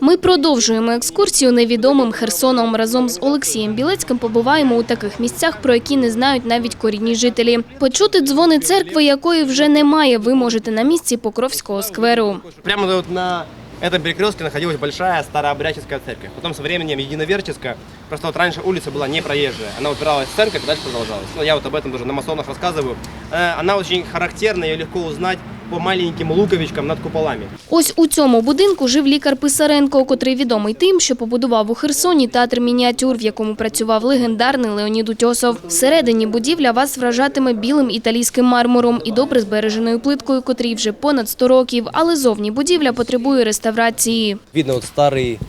Ми продовжуємо екскурсію невідомим Херсоном. Разом з Олексієм Білецьким побуваємо у таких місцях, про які не знають навіть корінні жителі. Почути дзвони церкви, якої вже немає, ви можете на місці Покровського скверу. Прямо вот на этом перекрестке находилась большая старообрядческая церковь. Потом со временем единоверческая. Просто вот раньше улица была не проезжая. Она упиралась в церковь и дальше продолжалась. Ну, я вот об этом тоже на масонах рассказываю. Э, Она очень характерна, ее легко узнать по маленьким луковичкам над куполами. Ось у цьому будинку жив лікар Писаренко, котрий відомий тим, що побудував у Херсоні театр мініатюр, в якому працював легендарний Леонід Утьосов. Всередині будівля вас вражатиме білим італійським мармуром і добре збереженою плиткою, котрій вже понад 100 років. Але зовні будівля потребує реставрації. Видно вот старый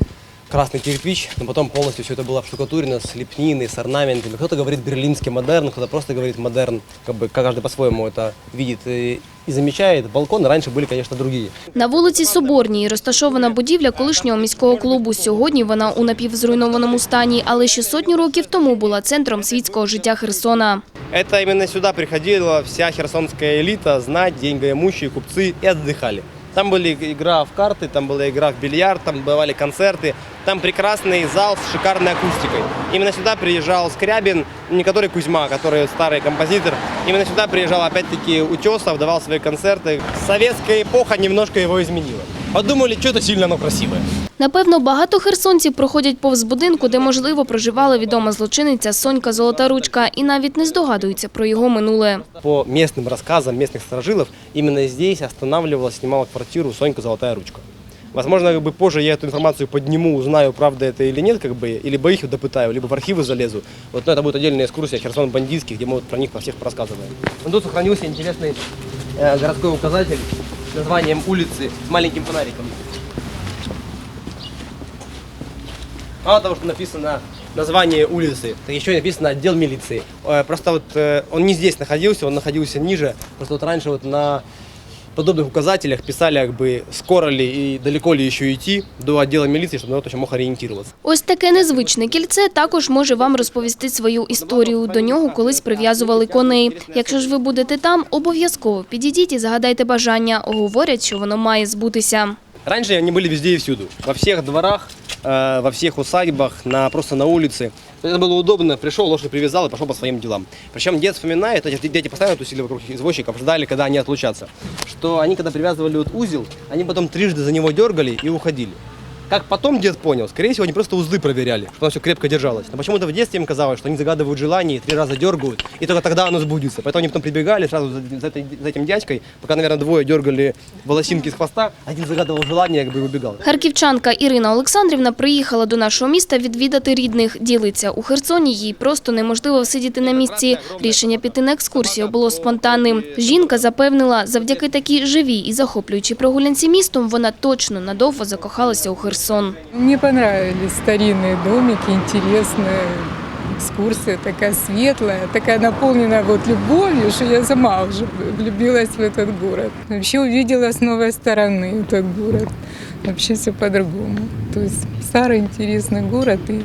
красный кирпич, но потом полностью все это было обштукатурено с лепниной, с орнаментами. Кто-то говорит берлинский модерн, кто-то просто говорит модерн. Как бы каждый по-своему это видит и, и замечает. Балконы раньше были, конечно, другие. На вулиці Соборній розташована будівля колишнього міського клубу. Сьогодні вона у напівзруйнованому стані, але ще сотню років тому була центром світського життя Херсона. Это именно сюда приходила вся херсонская элита, знать, деньгоимущие, купцы и отдыхали. Там была игра в карты, там была игра в бильярд, там бывали концерты. Там прекрасный зал с шикарной акустикой. Именно сюда приезжал Скрябин, не который Кузьма, а который старый композитор. Именно сюда приезжал опять-таки Утесов, давал свои концерты. Советская эпоха немножко его изменила. Подумали, что это сильно оно красивое. Напевно, багато херсонців проходять повз будинку, де, можливо, проживала відома злочинниця Сонька Золотаручка і навіть не здогадуються про його минуле. По местным рассказам местных сторожилов, именно здесь останавливалась, снимала квартиру Сонька Золотая Ручка. Возможно, как бы позже я эту информацию подниму, узнаю, правда это или нет, как бы, или либо их допытаю, либо в архивы залезу. Вот, но это будет отдельная экскурсия Херсон бандитский, где мы вот про них про всех рассказываем. Но тут сохранился интересный э, городской указатель с названием улицы с маленьким фонариком. Мало того, что написано название улицы, так еще и написано отдел милиции. Э, Просто вот э, он не здесь находился, он находился ниже. Просто вот раньше вот на подобных указателях писали, как бы, скоро ли и далеко ли еще идти до отдела милиции, чтобы народ еще мог ориентироваться. Ось таке незвичне кільце також може вам розповісти свою історію. До нього колись прив'язували коней. Якщо ж ви будете там, обов'язково підійдіть і загадайте бажання. Говорять, що воно має збутися. Раньше они были везде и всюду. Во всех дворах, э, во всех усадьбах, на, просто на улице. Это было удобно. Пришел, лошадь привязал и пошел по своим делам. Причем дед вспоминает, эти дети постоянно тусили вокруг извозчиков, ждали, когда они отлучатся. Что они, когда привязывали вот узел, они потом трижды за него дергали и уходили. Как потом дед понял, скорее всего, они просто узлы проверяли, чтобы оно все крепко держалось. Но почему-то в детстве им казалось, что они загадывают желание, и три раза дергают, и только тогда оно сбудется. Поэтому они потом прибегали сразу за, за этой- за этим дядькой, пока, наверное, двое дергали волосинки с хвоста, один загадывал желание, как бы и убегал. Харківчанка Ірина Олександрівна приїхала до нашого міста відвідати рідних. Ділиться у Херсоні. Їй просто неможливо сидіти на місці. Рішення піти на екскурсію було спонтанним. Жінка запевнила, завдяки такій живій і захоплюючій прогулянці містом вона точно надовго закохалася у Херсон. Мне понравились старинные домики, интересные экскурсия, такая светлая, такая наполненная вот любовью, что я сама уже влюбилась в этот город. Вообще увидела с новой стороны этот город. Вообще все по-другому. То есть старый интересный город и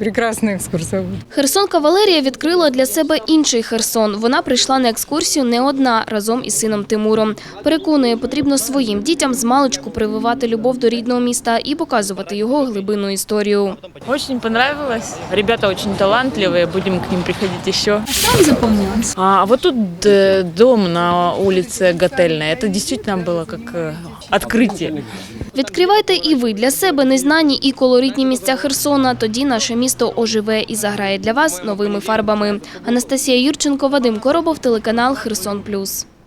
прекрасный экскурсовод. Херсонка Валерія відкрила для себе інший Херсон. Вона прийшла на екскурсію не одна, разом із сином Тимуром. Переконує, потрібно своїм дітям з маличку прививати любов до рідного міста і показувати його глибинну історію. Очень понравилось. Ребята очень талантливые, будем к ним приходить еще. Что вам запомнилось? А вот тут э, дом на улице Готельная. Это действительно было как э, открытие. Відкривайте і ви для себе незнані і колоритні місця Херсона. Тоді наше місто оживе і заграє для вас новими фарбами. Анастасія Юрченко, Вадим Коробов, телеканал Херсон Плюс.